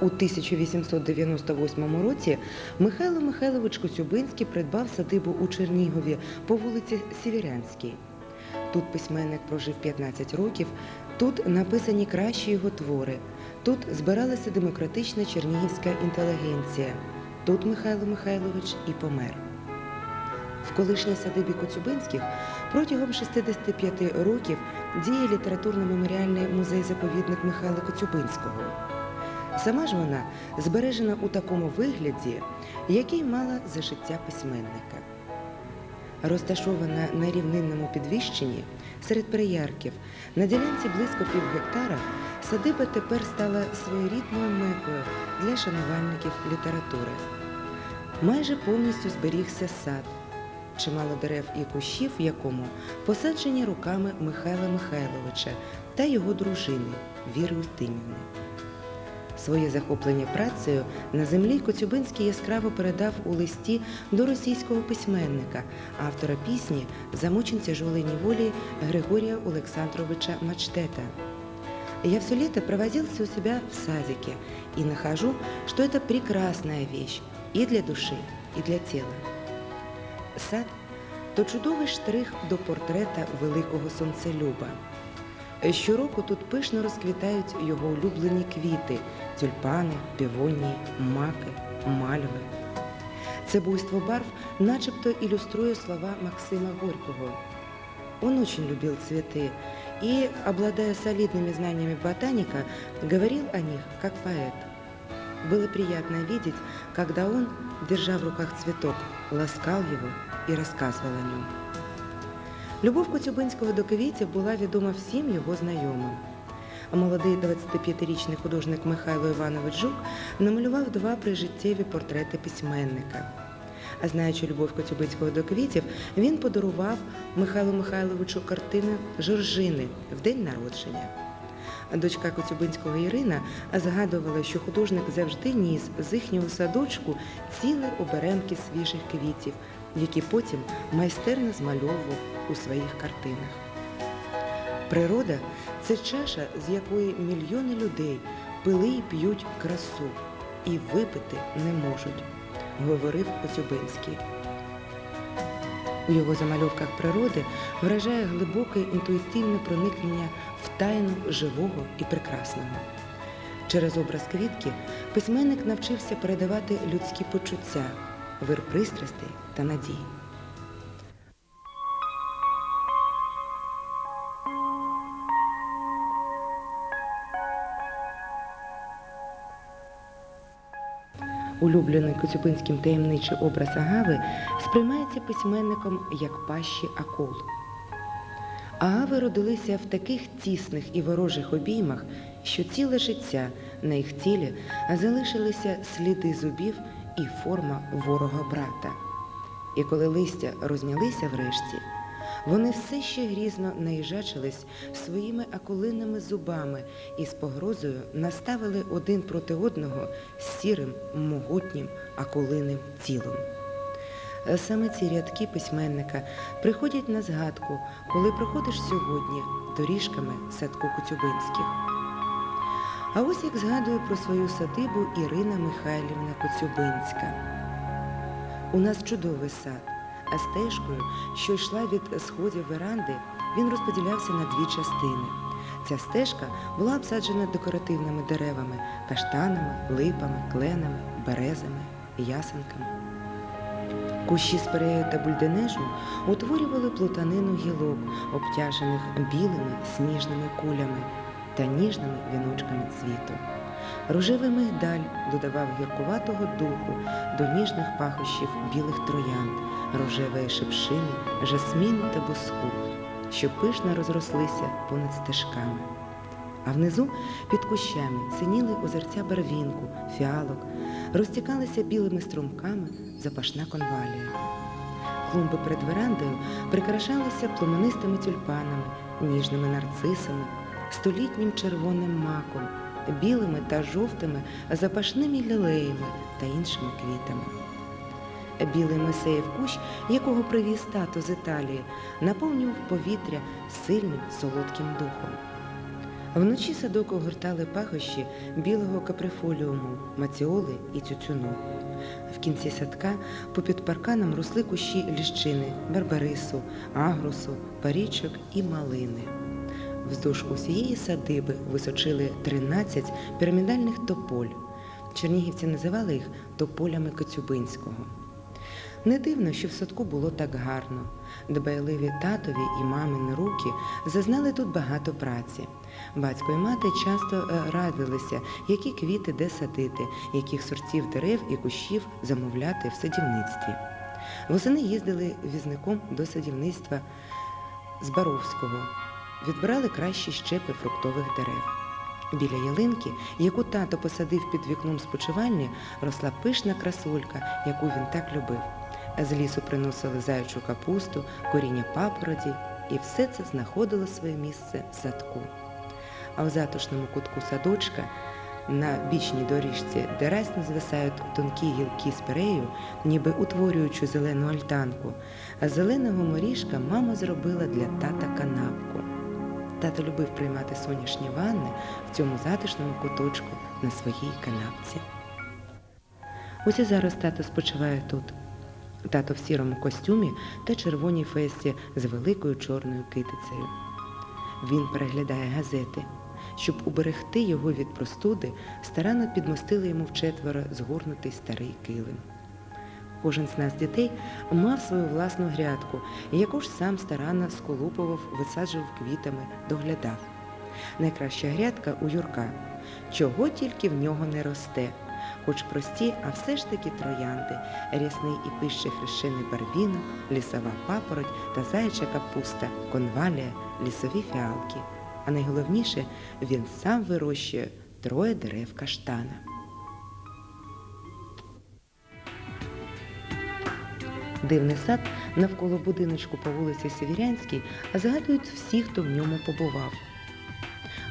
у 1898 році Михайло Михайлович Коцюбинський придбав садибу у Чернігові по вулиці Сєвєрянській. Тут письменник прожив 15 років, тут написані кращі його твори, тут збиралася демократична чернігівська інтелігенція. Тут Михайло Михайлович і помер. В колишній садибі Коцюбинських протягом 65 років діє літературно-меморіальний музей-заповідник Михайла Коцюбинського. Сама ж вона збережена у такому вигляді, який мала за життя письменника. Розташована на рівнинному підвищенні серед переярків на ділянці близько пів гектара, садиба тепер стала своєрідною мекою для шанувальників літератури. Майже повністю зберігся сад, чимало дерев і кущів, в якому посаджені руками Михайла Михайловича та його дружини Віри Ультимівни. Своє захоплення працею на землі Коцюбинський яскраво передав у листі до російського письменника, автора пісни «Замучен тяжелой неволей» Григория Александровича Мачтета. Я все лето провозился у себя в садике и нахожу, что это прекрасная вещь и для души, и для тела. Сад – то чудовий штрих до портрета великого сонцелюба. Щороку тут пишно розквітають його улюблені квіти – тюльпани, півонії, маки, мальви. Це буйство барв начебто ілюструє слова Максима Горького. Он очень любил цветы и, обладая солидными знаниями ботаника, говорил о них как поэт. Было приятно видеть, когда он, держа в руках цветок, ласкал его и рассказывал о нем. Любов Коцюбинського до квітів була відома всім його знайомим. А Молодий 25-річний художник Михайло Іванович Жук намалював два прижиттєві портрети письменника. А знаючи любов Коцюбинського до квітів, він подарував Михайлу Михайловичу картини Жоржини в день народження. Дочка Коцюбинського Ірина згадувала, що художник завжди ніс з їхнього садочку цілі оберемки свіжих квітів, які потім майстерно змальовував у своїх картинах. Природа це чаша, з якої мільйони людей пили і п'ють красу і випити не можуть, говорив Коцюбинський. У його замальовках природи вражає глибоке інтуїтивне проникнення в тайну живого і прекрасного. Через образ квітки письменник навчився передавати людські почуття, вир пристрастей та надій. Улюблений Коцюбинським таємничий образ Агави сприймається письменником як пащі акул. Агави родилися в таких тісних і ворожих обіймах, що ціле життя на їх тілі залишилися сліди зубів і форма ворога брата. І коли листя рознялися врешті, вони все ще грізно наїжачились своїми акулиними зубами і з погрозою наставили один проти одного сірим, могутнім акулиним тілом. Саме ці рядки письменника приходять на згадку, коли проходиш сьогодні доріжками садку Коцюбинських. А ось як згадує про свою садибу Ірина Михайлівна Коцюбинська. У нас чудовий сад, а стежкою, що йшла від сходів веранди, він розподілявся на дві частини. Ця стежка була обсаджена декоративними деревами, каштанами, липами, кленами, березами, ясенками. Кущі спирею та бульденежу утворювали плутанину гілок, обтяжених білими сніжними кулями та ніжними віночками цвіту. Рожевий мигдаль додавав гіркуватого духу до ніжних пахощів білих троянд, рожевої шипшини, жасміну та буску, що пишно розрослися понад стежками. А внизу під кущами синіли озерця барвінку, фіалок, розтікалися білими струмками запашна конвалія. Клумби перед верандою прикрашалися пломенистими тюльпанами, ніжними нарцисами, столітнім червоним маком, білими та жовтими запашними лілеями та іншими квітами. Білий месеєв кущ, якого привіз тато з Італії, наповнював повітря сильним солодким духом. Вночі садок огортали пахощі білого каприфоліуму, маціоли і тютюну. В кінці садка попід парканом росли кущі ліщини, барбарису, агрусу, парічок і малини. Вздовж усієї садиби височили 13 пірамідальних тополь. Чернігівці називали їх тополями Коцюбинського. Не дивно, що в садку було так гарно. Дбайливі татові і мамини руки зазнали тут багато праці. Батько і мати часто е, радилися, які квіти де садити, яких сортів дерев і кущів замовляти в садівництві. Восени їздили візником до садівництва з Баровського, відбирали кращі щепи фруктових дерев. Біля ялинки, яку тато посадив під вікном спочивальні, росла пишна красолька, яку він так любив. З лісу приносили заячу капусту, коріння папороді, і все це знаходило своє місце в садку. А в затишному кутку садочка на бічній доріжці, де разно звисають тонкі гілки з перею, ніби утворюючи зелену альтанку, а зеленого моріжка мама зробила для тата канапку. Тато любив приймати сонячні ванни в цьому затишному куточку на своїй канапці. Ось і зараз тато спочиває тут. Тато в сірому костюмі та червоній фесті з великою чорною китицею. Він переглядає газети. Щоб уберегти його від простуди, старанно підмостили йому вчетверо згорнутий старий килим. Кожен з нас дітей мав свою власну грядку, яку ж сам старанно сколупував, висаджував квітами, доглядав. Найкраща грядка у Юрка, чого тільки в нього не росте, хоч прості, а все ж таки троянди, рясний і пищий хрещений барвінок, лісова папороть та заяча капуста, конвалія, лісові фіалки. А найголовніше, він сам вирощує троє дерев каштана. Дивний сад навколо будиночку по вулиці Сєвєрянській згадують всі, хто в ньому побував.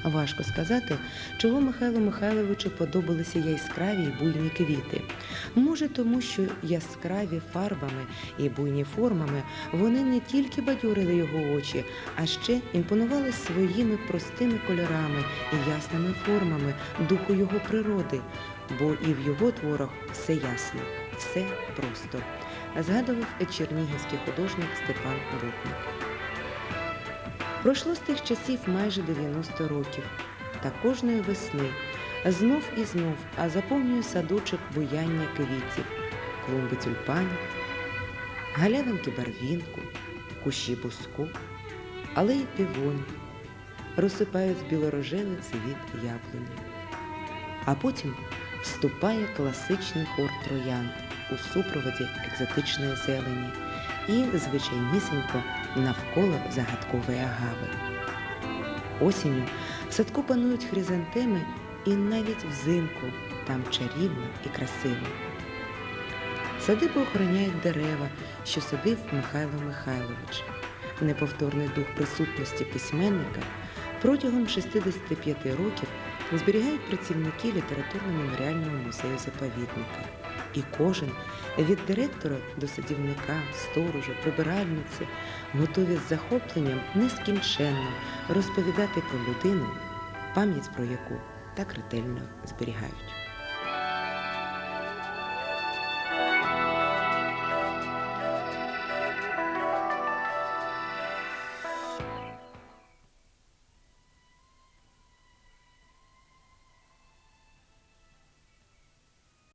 Важко сказати, чого Михайлу Михайловичу подобалися яскраві й буйні квіти. Може, тому що яскраві фарбами і буйні формами вони не тільки бадьорили його очі, а ще імпонували своїми простими кольорами і ясними формами духу його природи, бо і в його творах все ясно, все просто. Згадував чернігівський художник Степан Рудник. Пройшло з тих часів майже 90 років, та кожної весни знов і знов, а заповнює садочок буяння квітів, клумби тюльпанів, галявинки барвінку, кущі буску, алеї півонів, розсипають білорожевий цвіт яблуні. А потім вступає класичний хор троянд у супроводі екзотичної зелені і звичайнісінько навколо загадкової агави. Осінню в садку панують хризантеми і навіть взимку там чарівно і красиво. Садибу охороняють дерева, що садив Михайло Михайлович. Неповторний дух присутності письменника протягом 65 років зберігають працівники літературно-меморіального музею заповідника. І кожен від директора до садівника, сторожа, прибиральниці готові з захопленням нескінченно розповідати про людину, пам'ять про яку так ретельно зберігають.